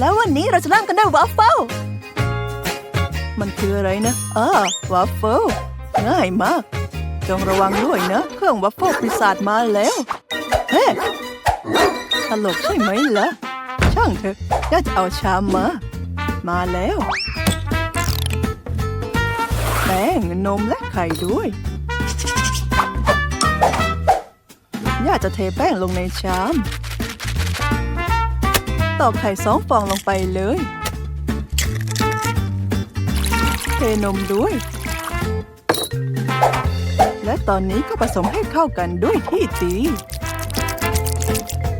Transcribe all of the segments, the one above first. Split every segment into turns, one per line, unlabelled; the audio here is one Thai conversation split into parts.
แล้ววันนี้เราจะเริ่มกันด้วยวัฟเฟิลมันคืออะไรนะอ่าวัฟเฟิลง่ายมาก จงระวังด้วยนะ เครื่องวัฟเฟิลปีศาจมาแล้ว เฮ้ตลกใช่ไหมล่ะ ช่างเถอะย่าจะเอาชามมา มาแล้วแป้งนมและไข่ด้วยย่าจะเทแป้งลงในชาม ตอกไข่สองฟองลงไปเลย เทนมด้วย และตอนนี้ก็ผสมให้เข้ากันด้วยที่ตี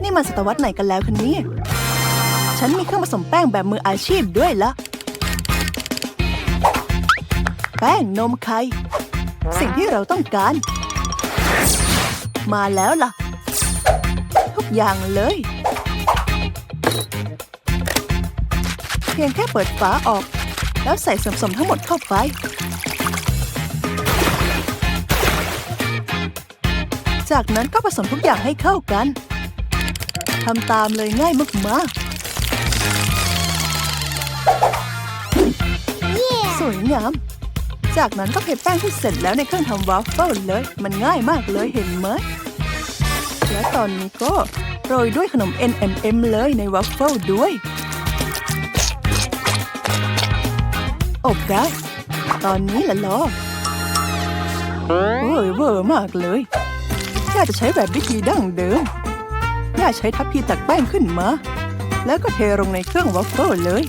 นี่มันศตวรรษไหนกันแล้วคะเนี่ย ฉันมีเครื่องผสมแป้งแบบมืออาชีพด้วยละแป้งนมไข่สิ่งที่เราต้องการ มาแล้วล่ะ ทุกอย่างเลย พียงแค่เปิดฝาออก แล้วใส่ส่วนผสมทั้งหมดเข้าไป จากนั้นก็ผสมทุกอย่างให้เข้ากันทำตามเลยง่ายมากๆสวยงาม จากนั้นก็เทแป้งที่เสร็จแล้วในเครื่องทำวาฟเฟิลเลย มันง่ายมากเลยเห็นไหม และตอนนี้ก็โรยด้วยขนม N&M เลยในวัฟเฟิลด้วย อบได้ ตอนนี้ละลอเว้ยเวอร์มากเลยย่าจะใช้แบบวิธีดั้งเดิมย่าใช้ทัพพีตักแป้งขึ้นมา แล้วก็เทลงในเครื่องวัฟเฟิลเลย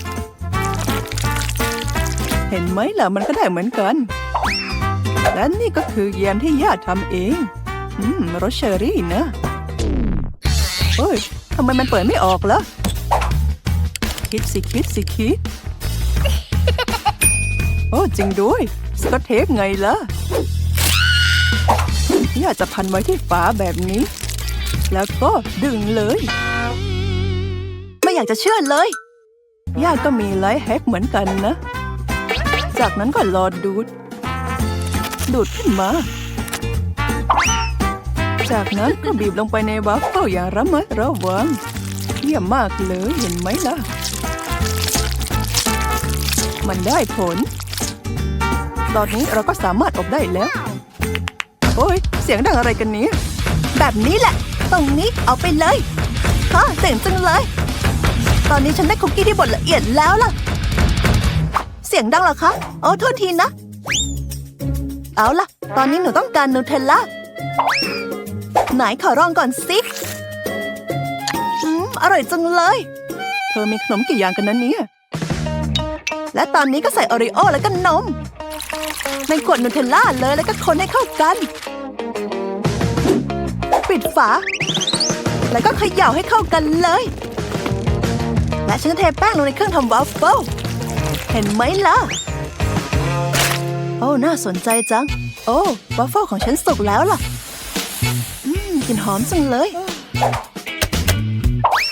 เห็นไหมล่ะมันก็ได้เหมือนกัน และนี่ก็คือแยมที่ย่าทำเอง อืมรสเชอรี่นะเฮ้ยทำไมมันเปิดไม่ออกล่ะ คิดสิคิดสิคิด โอ้จริงด้วย สกอตเทปไงล่ะย่าจะพันไว้ที่ฝาแบบนี้ แล้วก็ดึงเลย ไม่อยากจะเชื่อเลยย่าก็มีไลฟ์แฮกเหมือนกันนะ จากนั้นก็รอดูด ดูดขึ้นมา จากนั้นก็บีบลงไปในวัฟเฟิลอย่างระมัดระวังเยี่ยมมากเลยเห็นไหมล่ะ มันได้ผล ตอนนี้เราก็สามารถอบได้แล้ว โอ้ย เสียงดังอะไรกันเนี้ แบบนี้แหละ ตรงนี้เอาไปเลยฮะเจ๋งจังเลย ตอนนี้ฉันได้คุกกี้ที่บดละเอียดแล้วล่ะ เสียงดังเหรอคะ โอ้โทษทีนะ เอาล่ะ ตอนนี้หนูต้องการนูเทลล่า ไหนขอลองก่อนสิอืมอร่อยจังเลย เธอมีขนมกี่อย่างกันนะเนี่ยและตอนนี้ก็ใส่โอริโอแล้วก็นม ในขวดนูเทลล่าเลยแล้วก็คนให้เข้ากัน ปิดฝา แล้วก็เขย่าให้เข้ากันเลย และฉันเทแป้งลงในเครื่องทำวาฟเฟิลเห็นไหมล่ะ โอ้ น่าสนใจจัง โอ้วาฟเฟิลของฉันสุกแล้วล่ะ อืมกลิ่นหอมจังเลย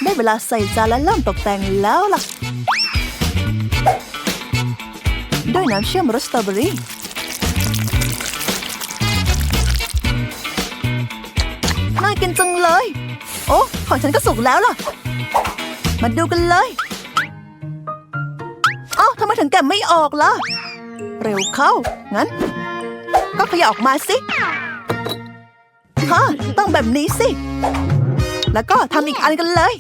ได้เวลาใส่จานและเริ่มตกแต่งแล้วล่ะ ด้วยน้ำเชื่อมรสสตรอเบอรี่ ของฉันก็สุกแล้วล่ะ มาดูกันเลย เอ้าทำไมถึงแกะไม่ออกล่ะ เร็วเข้า งั้น ก็ขยับออกมาสิฮะต้องแบบนี้สิ แล้วก็ทำอีกอันกันเลย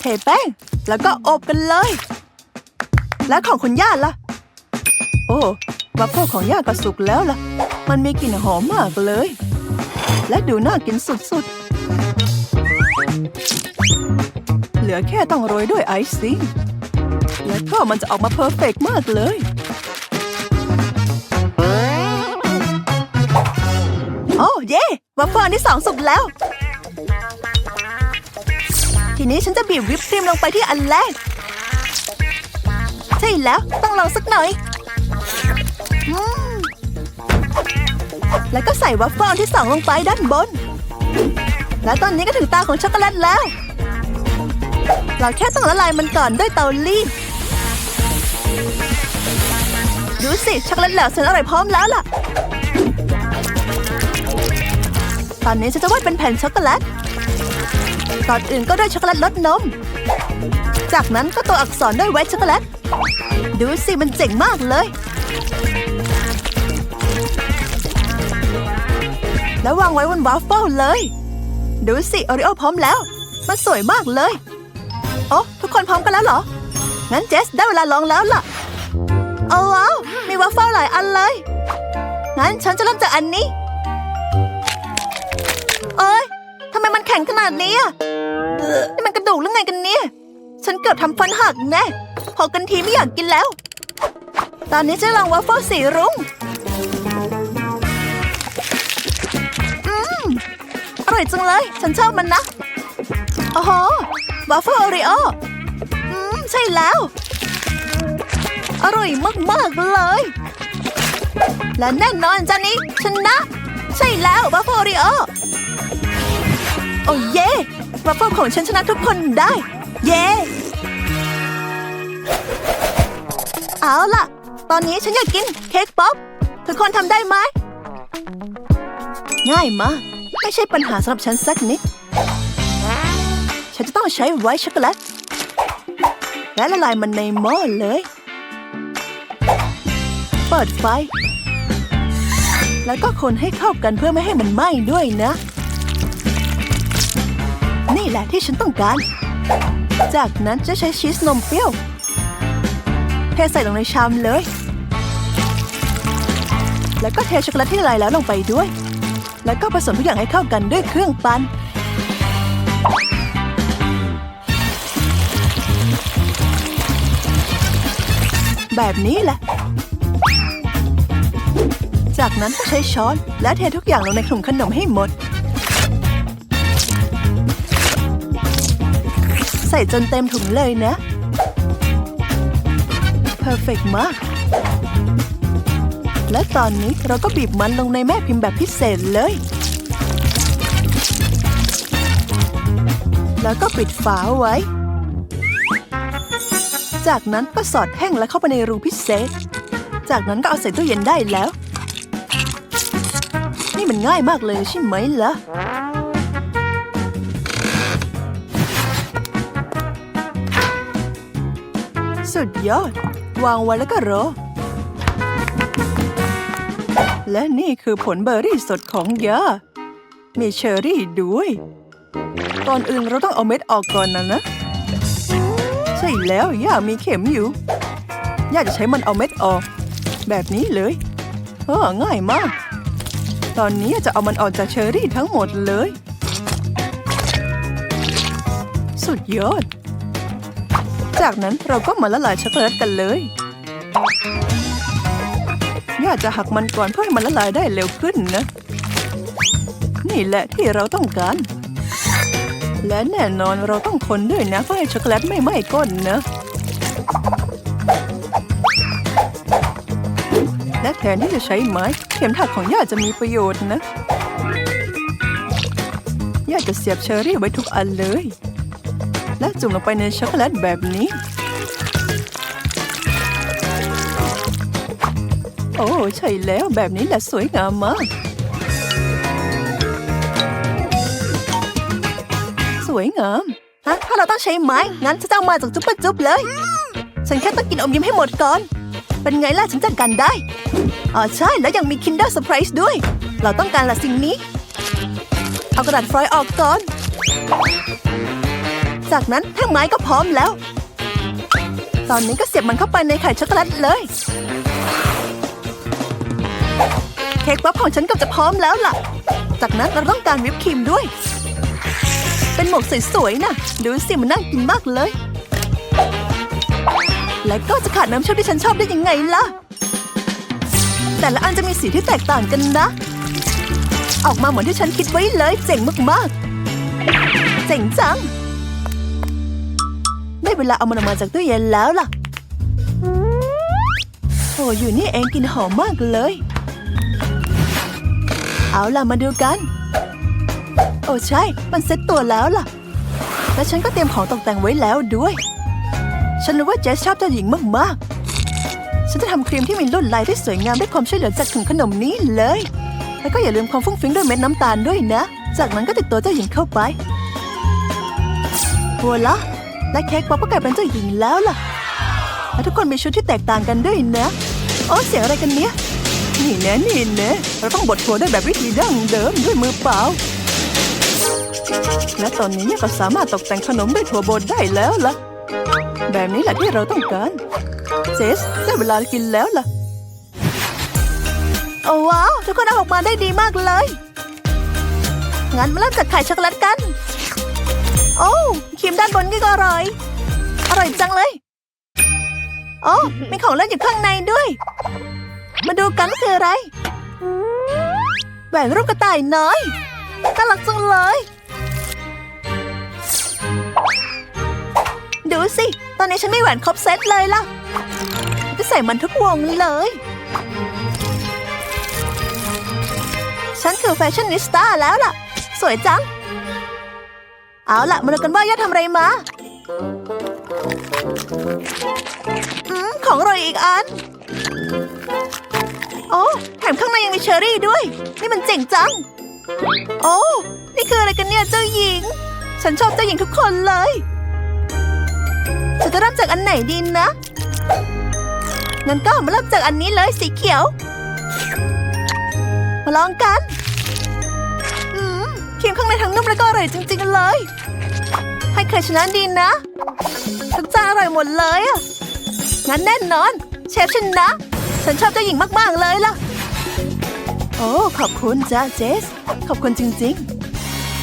เทแป้ง แล้วก็อบกันเลย แล้วของคุณย่าล่ะ โอ้วัฟเฟิลของย่าก็สุกแล้วล่ะ มันมีกลิ่นหอมมากเลย และดูน่ากินสุดๆ เหลือแค่ต้องโรยด้วยไอซิ่ง แล้วก็มันจะออกมาเพอร์เฟกมากเลย โอ้เย่วัฟเฟิลที่สองสุกแล้ว ทีนี้ฉันจะบีบวิปครีมลงไปที่อันแรก ใช่แล้วต้องลองสักหน่อยอแล้วก็ใส่วัฟเฟิลที่สองลงไปด้านบน และตอนนี้ก็ถึงตาของช็อกโกแลตแล้ว เราแค่ต้องละลายมันก่อนด้วยเตารีดดูสิช็อกโกแลตเหลวฉันอร่อยพร้อมแล้วล่ะ ตอนนี้ฉันจะวาดเป็นแผ่นช็อกโกแลตก่อนอื่นก็ด้วยช็อกโกแลตรสนม จากนั้นก็ตัวอักษรด้วยไวท์ช็อกโกแลต ดูสิมันเจ๋งมากเลย แล้ววางไว้บนวาฟเฟิลเลย ดูสิโอริโอพร้อมแล้ว มันสวยมากเลย โอ้ทุกคนพร้อมกันแล้วเหรอ งั้นเจสได้เวลาลองแล้วล่ะเอาว้าวมีวาฟเฟิลหลายอันเลย งั้นฉันจะเริ่มจากอันนี้ เอ้ยทำไมมันแข็งขนาดนี้อะนี่มันกระดูกหรือไงกันเนี่ย ฉันเกือบทำฟันหักแน่ พอกันทีไม่อยากกินแล้ว ตอนนี้จะลองวาฟเฟิลสีรุ้ง ร่อยจังเลย ฉันชอบมันนะโอ้โหวาฟเฟิลโอริโออืม ใช่แล้ว อร่อยมาก ๆ เลย และแน่นอนจานนี้ชนะ ใช่แล้ววาฟเฟิลโอริโอโอ้เย่วาฟเฟิลของฉันชนะทุกคนได้ เย่เอาล่ะ ตอนนี้ฉันอยากกินเค้กป๊อปทุกคนทำได้ไหมง่ายมาก ไม่ใช่ปัญหาสำหรับฉันสักนิด ฉันจะต้องใช้ไวท์ช็อกโกแลตและละลายมันในหม้อเลย เปิดไฟ แล้วก็คนให้เข้ากันเพื่อไม่ให้มันไหม้ด้วยนะ นี่แหละที่ฉันต้องการ จากนั้นจะใช้ชีสนมเปรี้ยวเทใส่ลงในชามเลย แล้วก็เทช็อกโกแลตที่ละลายแล้วลงไปด้วย แล้วก็ผสมทุกอย่างให้เข้ากันด้วยเครื่องปั่นแบบนี้แหละ จากนั้นก็ใช้ช้อนและเททุกอย่างลงในถุงขนมให้หมด ใส่จนเต็มถุงเลยนะเพอร์เฟกมาก และตอนนี้เราก็บีบมันลงในแม่พิมพ์แบบพิเศษเลย แล้วก็ปิดฝาไว้ จากนั้นก็สอดแท่งแล้วเข้าไปในรูพิเศษ จากนั้นก็เอาใส่ตู้เย็นได้แล้ว นี่มันง่ายมากเลยใช่ไหมล่ะสุดยอด วางไว้แล้วก็รอ และนี่คือผลเบอร์รี่สดของยามีเชอร์รี่ด้วยก่อนอื่นเราต้องเอาเม็ดออกก่อนนะนะ ใช่แล้วย่ามีเข็มอยู่ ย่าจะใช้มันเอาเม็ดออก แบบนี้เลยเออง่ายมาก ตอนนี้จะเอามันออกจากเชอร์รี่ทั้งหมดเลย สุดยอด จากนั้นเราก็มาละลายช็อกโกแลตกันเลย ย่าจะหักมันก่อนเพื่อให้มันละลายได้เร็วขึ้นนะ นี่แหละที่เราต้องการ และแน่นอนเราต้องคนด้วยนะเพื่อให้ช็อกโกแลตไม่ไหม้ก้นนะ และแทนที่จะใช้ไม้เข็มถักของย่าจะมีประโยชน์นะ ย่าจะเสียบเชอรี่ไว้ทุกอันเลย และจุ่มลงไปในช็อกโกแลตแบบนี้ โอ้ใช่แล้วแบบนี้แหละสวยงามมาก สวยงามฮะถ้าเราต้องใช้ไม้ งั้นฉันจะเอามาจากจุ๊บปจุ๊บเลย ฉันแค่ต้องกินอมยิ้มให้หมดก่อน เป็นไงล่ะฉันจัดการได้ อ๋อใช่แล้วยังมี Kinder Surprise ด้วย เราต้องการละสิ่งนี้ เอากระดาษฟอยล์ออกก่อน จากนั้นแท่งไม้ก็พร้อมแล้ว ตอนนี้ก็เสียบมันเข้าไปในไข่ช็อกโกแลตเลย ค้กป๊อปของฉันก็จะพร้อมแล้วล่ะ จากนั้นเราต้องการวิปครีมด้วย เป็นหมวกสวยๆนะดูสิมันน่ากินมากเลย และก็จะขาดน้ำชื่อมที่ฉันชอบได้ยังไงล่ะ แต่ละอันจะมีสีที่แตกต่างกันนะ ออกมาเหมือนที่ฉันคิดไว้เลย เจ๋งมากๆ เจ๋งจัง ได้เวลาเอามันออกมาจากตู้เย็นแล้วล่ะโอ้อยู่นี่เองกินหอมมากเลย เอาล่ะมาดูกัน โอ้ใช่ มันเซ็ตตัวแล้วล่ะ และฉันก็เตรียมของตกแต่งไว้แล้วด้วย ฉันรู้ว่าเจสชอบเจ้าหญิงมากๆ ฉันจะทำครีมที่มีลวดลายที่สวยงามด้วยความช่วยเหลือจากถุงขนมนี้เลย แล้วก็อย่าลืมความฟุ้งฟิ้งด้วยเม็ดน้ำตาลด้วยนะ จากนั้นก็ติดตัวเจ้าหญิงเข้าไปหัวละ และเค้กป๊อปก็กลายเป็นเจ้าหญิงแล้วล่ะ และทุกคนมีชุดที่แตกต่างกันด้วยนะ โอ้เสียงอะไรกันเนี่ย นี่แนะนี่แนะเราต้องบดถั่วได้แบบวิธีดั้งเดิมด้วยมือเปล่า และตอนนี้เนี่ยก็สามารถตกแต่งขนมด้วยถั่วบดได้แล้วล่ะ แบบนี้แหละที่เราต้องการ เจสได้เวลากินแล้วล่ะ โอ้ว้าวทุกคนเอาออกมาได้ดีมากเลย งั้นมาเริ่มจากไข่ช็อกโกแลตกัน โอ้ครีมด้านบนก็อร่อย อร่อยจังเลย โอ้มีของเล่นอยู่ข้างในด้วย มาดูกันคืออะไร แหวนรูปกระต่ายน้อยน่ารักจังเลย ดูสิ ตอนนี้ฉันมีแหวนครบเซตเลยล่ะจะใส่มันทุกวงเลย ฉันคือแฟชั่นนิสต้าแล้วล่ะ สวยจัง เอาล่ะ มาดูกันว่าย่าทำอะไรมา อืมของอร่อยอีกอัน โอ้แถมข้างในยังมีเชอร์รี่ด้วย นี่มันเจ๋งจัง โอ้นี่คืออะไรกันเนี่ยเจ้าหญิง ฉันชอบเจ้าหญิงทุกคนเลยฉันจะเริ่มจากอันไหนดีนะงั้นก็มาเริ่มจากอันนี้เลยสีเขียว มาลองกัน อืมครีมข้างในทั้งนุ่มและก็อร่อยจริง ๆ เลย ให้ใครชนะดีนะทุกจานอร่อยหมดเลยอะงั้นแน่นอน เชฟชนะ ฉันชอบเจ้าหญิงมากๆเลยล่ะ โอ้ขอบคุณจ้าเจส ขอบคุณจริง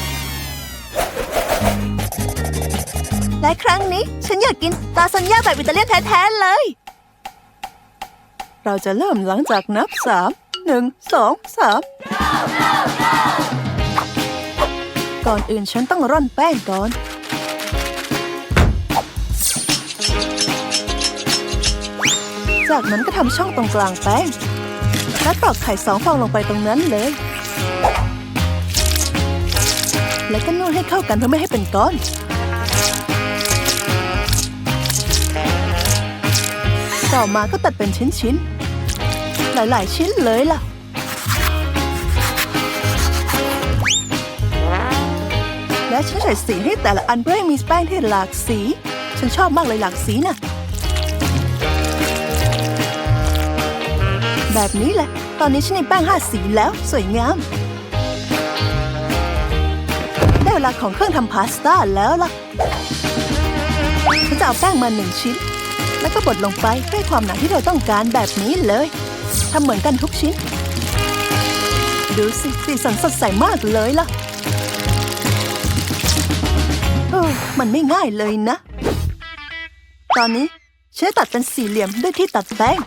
ๆ และครั้งนี้ฉันอยากกินตาซันย่าแบบอิตาเลียนแท้ๆเลย เราจะเริ่มหลังจากนับสามหนึ่งสองสามก่อนอื่นฉันต้องร่อนแป้งก่อน จากนั้นก็ทำช่องตรงกลางแป้ง และตอกไข่สองฟองลงไปตรงนั้นเลย แล้วก็นวดให้เข้ากันเพื่อไม่ให้เป็นก้อน ต่อมาก็ตัดเป็นชิ้นๆ หลายๆ ชิ้นเลยล่ะและฉันใส่สีให้แต่ละอันเพื่อให้มีแป้งที่หลากสี ฉันชอบมากเลยหลากสีน่ะ แบบนี้แหละ ตอนนี้ฉันมีแป้งห้าสีแล้วสวยงาม ได้เวลาของเครื่องทำพาสต้าแล้วล่ะ ฉันจะเอาแป้งมาหนึ่งชิ้น แล้วก็บดลงไปให้ความหนาที่เราต้องการแบบนี้เลยทำเหมือนกันทุกชิ้น ดูสิสีสันสดใสมากเลยล่ะเออมันไม่ง่ายเลยนะ ตอนนี้ฉันตัดเป็นสี่เหลี่ยมด้วยที่ตัดแป้ง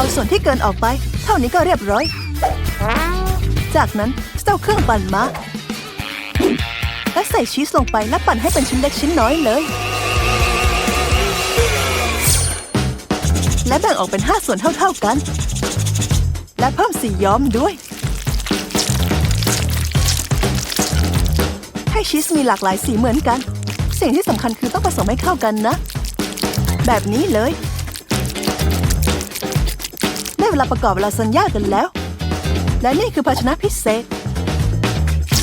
เอาส่วนที่เกินออกไป เท่านี้ก็เรียบร้อย จากนั้นเจ้าเครื่องปั่นมา และใส่ชีสลงไปและปั่นให้เป็นชิ้นเล็กชิ้นน้อยเลย และแบ่งออกเป็น 5 ส่วนเท่าๆกัน และเพิ่มสีย้อมด้วย ให้ชีสมีหลากหลายสีเหมือนกัน สิ่งที่สำคัญคือต้องผสมให้เข้ากันนะ แบบนี้เลย เวลาประกอบลาซานญ่ากันแล้ว และนี่คือภาชนะพิเศษ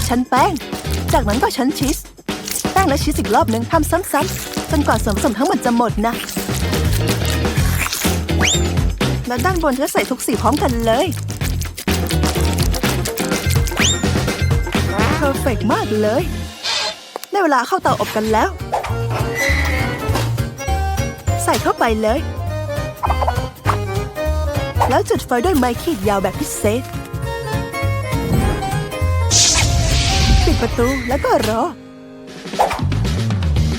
ชั้นแป้ง จากนั้นก็ชั้นชีส แป้งและชีสอีกรอบหนึ่งทำซ้ำๆจนกว่าส่วนผสมทั้งหมดจะหมดนะ และด้านบนจะใส่ทุกสีพร้อมกันเลยเพอร์เฟกมากเลย ได้เวลาเข้าเตาอบกันแล้ว ใส่เข้าไปเลย แล้วจุดไฟด้วยไม้ขีดยาวแบบพิเศษ ปิดประตูแล้วก็รอ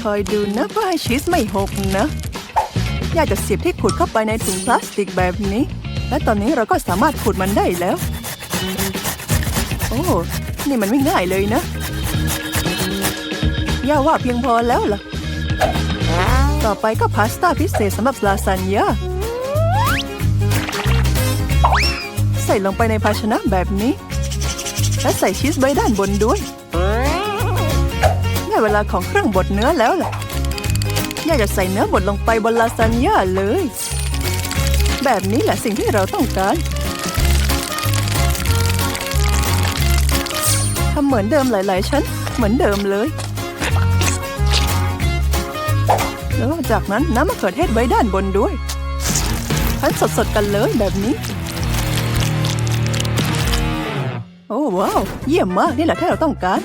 คอยดูนะเพื่อชีสไม่หกนะ อยากจะเสียบที่ขูดเข้าไปในถุงพลาสติกแบบนี้ และตอนนี้เราก็สามารถขูดมันได้แล้ว โอ้ นี่มันไม่ง่ายเลยนะย่าว่าเพียงพอแล้วล่ะ ต่อไปก็พาสต้าพิเศษสำหรับลาซานญ่า ใส่ลงไปในภาชนะแบบนี้ และใส่ชีสไว้ด้านบนด้วยได้เวลาของเครื่องบดเนื้อแล้วล่ะอยากจะใส่เนื้อบดลงไปบนลาซานญ่าเลย แบบนี้แหละสิ่งที่เราต้องการทำเหมือนเดิมหลาย ๆ ชั้น เหมือนเดิมเลย แล้วจากนั้นน้ำมะเขือเทศไว้ด้านบนด้วยพันสด ๆ กันเลยแบบนี้ โอ้ว้าว เยี่ยมมากนี่แหละที่เราต้องการ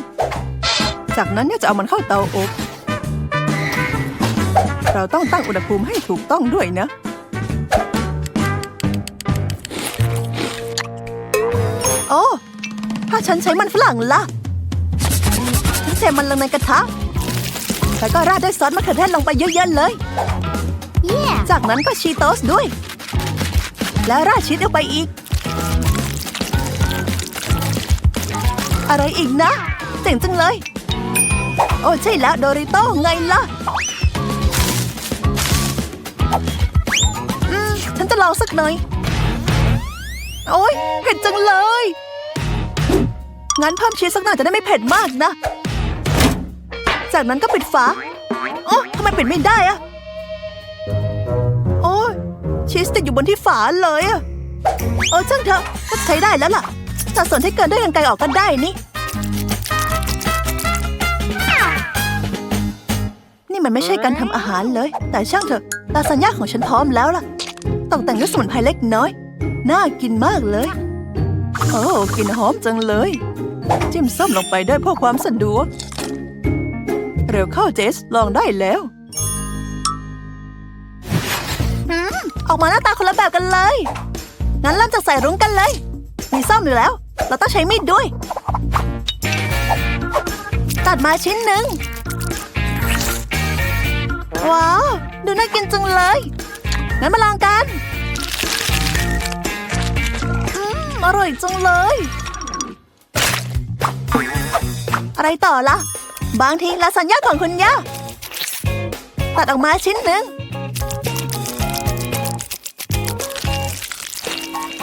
จากนั้นเนี่ยจะเอามันเข้าเตาอบ เราต้องตั้งอุณหภูมิให้ถูกต้องด้วยนะ โอ้ ถ้าฉันใช้มันฝรั่งล่ะฉันเทมันลงในกระทะแล้วก็ราดด้วยซอสมะเขือเทศลงไปเยอะๆเลย
Yeah.
จากนั้นก็ชีโตสด้วย แล้วราดชีสลงไปอีก อะไรอีกนะ เจ๋งจังเลย โอ้ใช่แล้วโดริโต้ไงล่ะฉันจะลองสักหน่อย โอ้ยเผ็ดจังเลย งั้นเพิ่มชีสสักหน่อยจะได้ไม่เผ็ดมากนะ จากนั้นก็ปิดฝา โอ้ทำไมปิดไม่ได้อะโอ้ยชีสติดอยู่บนที่ฝาเลยอะโอ้ช่างเถอะใช้ได้แล้วล่ะ แต่ส่วนที่เกินด้วยกันไกรออกก็ได้นี่ นี่มันไม่ใช่การทำอาหารเลย แต่ช่างเถอะลาซานญ่าของฉันพร้อมแล้วล่ะ ตกแต่งด้วยสมุนไพรเล็กน้อย น่ากินมากเลย โอ้กลินหอมจังเลย จิ้มส้มลงไปด้วยเพื่อความสะดวก เร็วเข้าเจสลองได้แล้วอออกมาหน้าตาคนละแบบกันเลย งั้นเริ่มจากใส่รุ้งกันเลย มีซ่อมอยู่แล้ว เราต้องใช้มีดด้วย ตัดมาชิ้นหนึ่ง ว้าว ดูน่ากินจังเลยงั้นมาลองกัน อืม อร่อยจังเลย อะไรต่อล่ะ บางทีลาซานญ่าของคุณย่า ตัดออกมาชิ้นหนึ่ง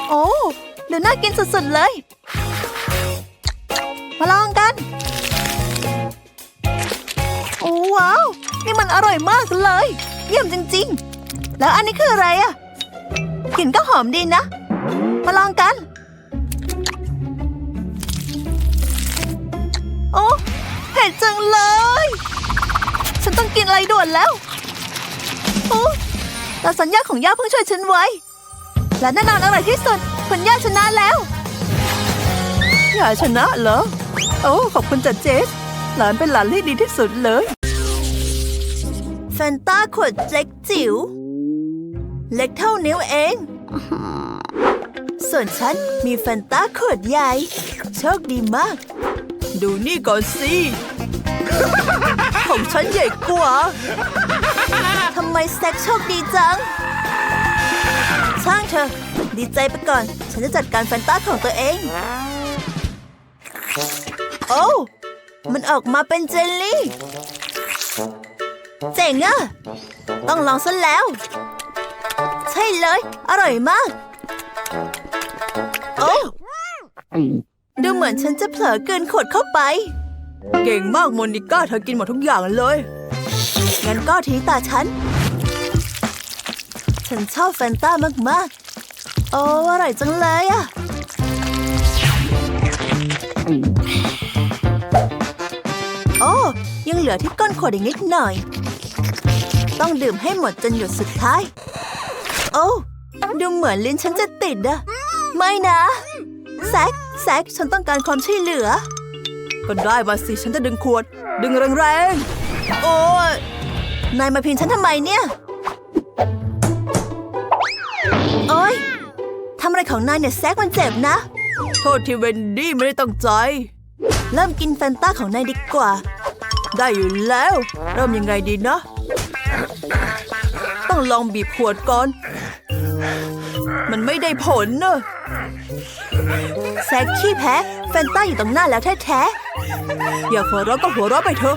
โอ้ ดูน่ากินสุดๆเลย มาลองกันโอ้ว้าว นี่มันอร่อยมากเลย เยี่ยมจริงๆ แล้วอันนี้คืออะไรอะกลิ่นก็หอมดีนะ มาลองกัน โอ้เผ็ดจังเลย ฉันต้องกินอะไรด่วนแล้วโอ้แต่สัญญาของย่าเพิ่งช่วยฉันไว้ และแน่นอนอร่อยที่สุด คุณย่าชนะแล้ว ย่าชนะเหรอ โอ้ขอบคุณจัดเจส หลานเป็นหลานที่ดีที่สุดเลยแฟนตาขวดเล็กจิ๋ว เล็กเท่านิ้วเอง ส่วนฉันมีแฟนตาขวดใหญ่ โชคดีมาก ดูนี่ก่อนสิ ของฉันใหญ่กว่า ทำไมแซกโชคดีจัง ช่างเถอะดีใจไปก่อน ฉันจะจัดการแฟนตาของตัวเอง โอ้มันออกมาเป็นเจลลี่ เจ๋งอะต้องลองซะแล้ว ใช่เลย อร่อยมาก โอ้ดูเหมือนฉันจะเผลอเกินขวดเข้าไป เก่งมากโมนิก้าเธอกินหมดทุกอย่างเลย งั้นก็ทีตาฉัน ฉันชอบแฟนต้ามากๆ โอ้อร่อยจังเลยอะโอ้ยังเหลือที่ก้นขวดอีกนิดหน่อย ต้องดื่มให้หมดจนหยดสุดท้าย โอ้ดูเหมือนลิ้นฉันจะติดอะไม่นะ แซกแซกฉันต้องการความช่วยเหลือ ก็ได้มาสิฉันจะดึงขวด ดึงแรงๆ โอ้ยนายมาพินฉันทำไมเนี่ย โอ้ยทำอะไรของนายเนี่ยแซกมันเจ็บนะ โทษที่เวนดี้ไม่ได้ตั้งใจ เริ่มกินแฟนต้าของนายดีกว่า ได้อยู่แล้ว เริ่มยังไงดีนะ ต้องลองบีบขวดก่อน มันไม่ได้ผลเนอะแซกขี้แพ้แฟนต้าอยู่ตรงหน้าแล้วแท้ๆ อยากหัวเราะก็หัวเราะไปเถอะ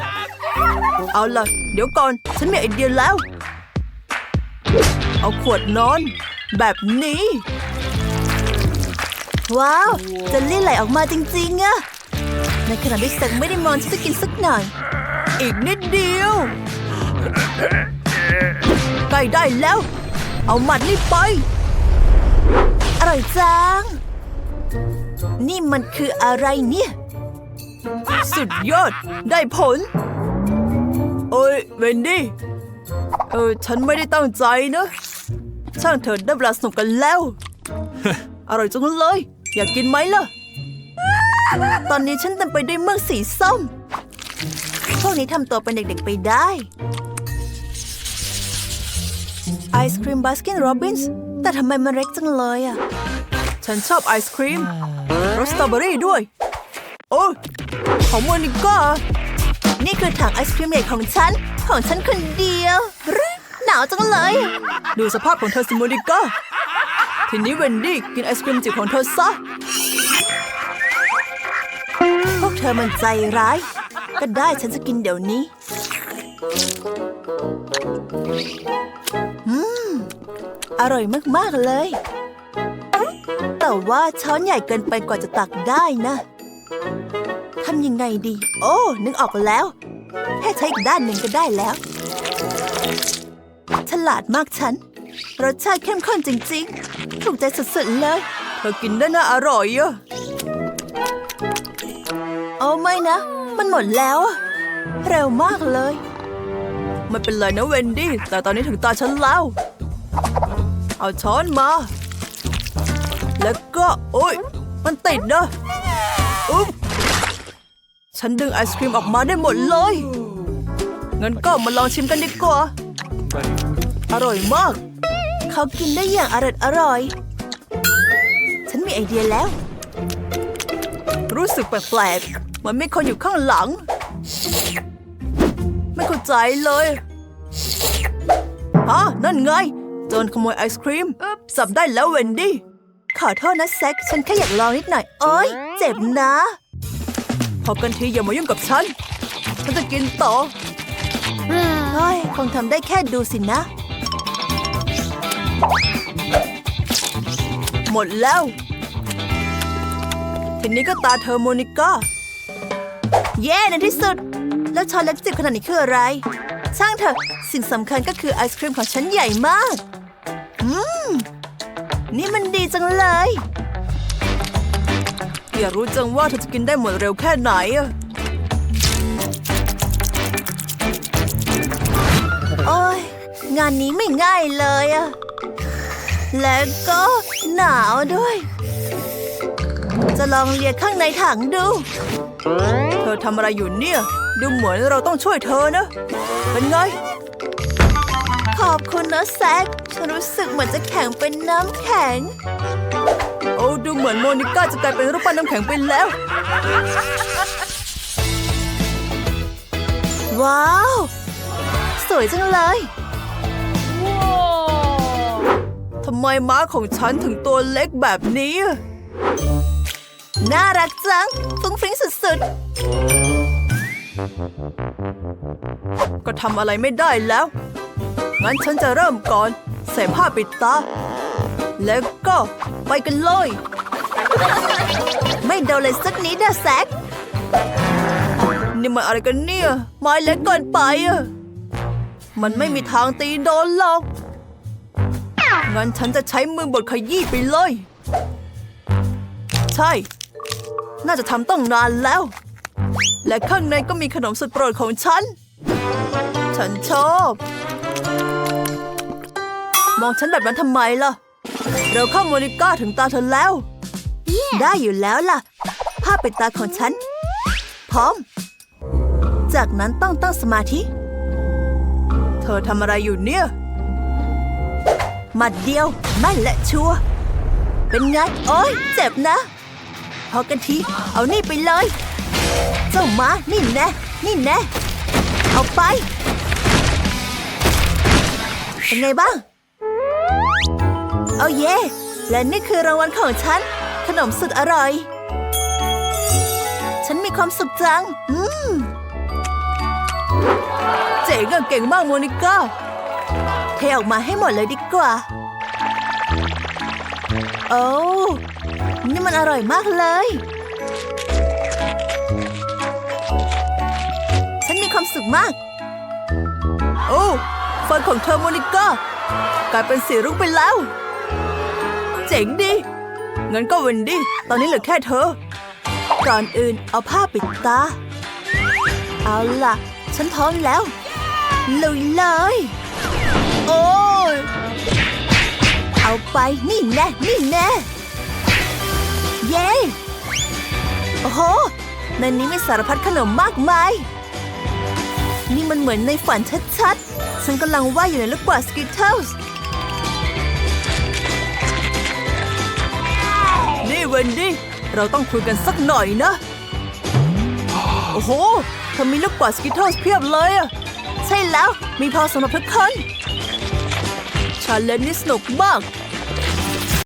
เอาล่ะ เดี๋ยวก่อน ฉันมีไอเดียแล้ว เอาขวดนอน แบบนี้ ว้าวจลลี่ไหลออกมาจริงๆอะในขณะที่แซกไม่ได้มองฉันจะกินสักหน่อย อีกนิดเดียว ใกล้ได้แล้ว เอาหมันนี่ไป อร่อยจัง นี่มันคืออะไรเนี่ย สุดยอด ได้ผล โอ้ยเวนดี้ เออ ฉันไม่ได้ตั้งใจนะ ช่างเถิดได้เวลาสนุกกันแล้ว อร่อยจังเลย อยากกินไหมล่ะ ตอนนี้ฉันเต็มไปด้วยเมือกสีส้ม พวกนี้ทำตัวเป็นเด็กๆไปได้ ไอศครีมบาสกินโรบินส์แต่ทำไมมันเล็กจังเลยอะ ฉันชอบไอศครีมรสสตรอเบอรี่ด้วย โอ้ยของโมนิก้านี่คือถังไอศครีมใหญ่ของฉัน ของฉันคนเดียวรึ หนาวจังเลย ดูสภาพของเธอสิโมนิก้าทีนี้เวนดี้กินไอศครีมจิ๋วของเธอซะ พวกเธอมันใจร้าย ก็ได้ฉันจะกินเดี๋ยวนี้ อืม อร่อยมาก ๆ เลย แต่ว่าช้อนใหญ่เกินไปกว่าจะตักได้นะทำยังไงดี โอ้ นึกออกแล้ว แค่ใช้อีกด้านหนึ่งก็ได้แล้ว ลาดมากฉัน รสชาติเข้มข้นจริงๆ ถูกใจสุดๆเลย เธอกินได้น่าอร่อยอะเอาไม่นะ มันหมดแล้วอะเร็วมากเลย ไม่เป็นไรนะเวนดี้ แต่ตอนนี้ถึงตาฉันแล้ว เอาช้อนมา แล้วก็โอ๊ย มันติดนะอุ๊บฉันดึงไอศครีมออกมาได้หมดเลย งั้นก็มาลองชิมกันดีกว่า อร่อยมาก เขากินได้อย่างอร่อยอร่อย ฉันมีไอเดียแล้ว รู้สึกแปลกๆเหมือนมีคนอยู่ข้างหลัง ไม่เข้าใจเลยฮะนั่นไงโจรขโมยไอศครีมจับได้แล้วเวนดี้ขอโทษนะแซคฉันแค่อยากลองนิดหน่อยโอ๊ยเจ็บนะพอกันทีอย่ามายุ่งกับฉัน ฉันจะกินต่อเฮ้ยคงทำได้แค่ดูสินะ หมดแล้ว ทีนี้ก็ตาเธอโมนิก้าเย้ในที่สุด แล้วช้อนเล็กจิบขนาดนี้คืออะไร ช่างเถอะ สิ่งสำคัญก็คือไอศครีมของฉันใหญ่มาก อืม นี่มันดีจังเลยอยากรู้จังว่าเธอจะกินได้หมดเร็วแค่ไหนอะโอ้ยงานนี้ไม่ง่ายเลยอะ และก็หนาวด้วย จะลองเลียข้างในถังดู เธอทำอะไรอยู่เนี่ย ดูเหมือนเราต้องช่วยเธอนะ เป็นไง ขอบคุณนะแซคฉันรู้สึกเหมือนจะแข็งเป็นน้ำแข็ง โอ้ดูเหมือนโมนิก้าจะกลายเป็นรูปปั้นน้ำแข็งไปแล้ว ว้าว สวยจังเลย ทำไมม้าของฉันถึงตัวเล็กแบบนี้ น่ารักจัง ฟุ้งฟิ้งสุดๆ ก็ทำอะไรไม่ได้แล้ว งั้นฉันจะเริ่มก่อน ใส่ผ้าปิดตา แล้วก็ไปกันเลย ไม่โดนเลยสักนิดนะแซคนี่มันอะไรกันเนี่ย ไม้เล็กเกินไปอะมันไม่มีทางตีโดนหรอก งั้นฉันจะใช้มือบดขยี้ไปเลย ใช่ น่าจะทำต้องนานแล้ว และข้างในก็มีขนมสุดโปรดของฉัน ฉันชอบ มองฉันแบบนั้นทำไมล่ะ เร็วเข้าโมนิก้าถึงตาเธอแล้ว ได้อยู่แล้วล่ะภาพปิดตาของฉัน พร้อม จากนั้นต้องตั้งสมาธิ เธอทำอะไรอยู่เนี่ย หมัดเดียวแม่นและชัว เป็นไง โอ้ยเจ็บนะ พอกันที เอานี่ไปเลย เจ้ามานี่แน่นี่แน่เอาไป เป็นไงบ้าง เอาเย่และนี่คือรางวัลของฉัน ขนมสุดอร่อย ฉันมีความสุขจัง อืม เจ๋งอะเก่งมากโมนิก้า ทออกมาให้หมดเลยดีกว่า โอ้ นี่มันอร่อยมากเลย ฉันมีความสุขมาก โอ้ฟันของเธอโมนิก้ากลายเป็นสีรุ้งไปแล้ว เจ๋งดีงั้นก็เวนดี้ตอนนี้เหลือแค่เธอ ก่อนอื่นเอาผ้าปิดตา เอาล่ะ ฉันพร้อมแล้ว ลุยเลย โอ้ยเอาไปนี่แน่นี่แน่เย้ โอ้โห ในนี้มีสารพัดขนมมากมาย นี่มันเหมือนในฝันชัดๆ ฉันกำลังว่ายอยู่ในลูกกวาดสกิทเทิลส์นี่เวนดี้ เราต้องคุยกันสักหน่อยนะ โอ้โหเธอมีลูกกวาดสกิทเทิลส์เพียบเลยอะใช่แล้ว มีพอสำหรับทุกคน ชาเลนจ์นี่สนุกมาก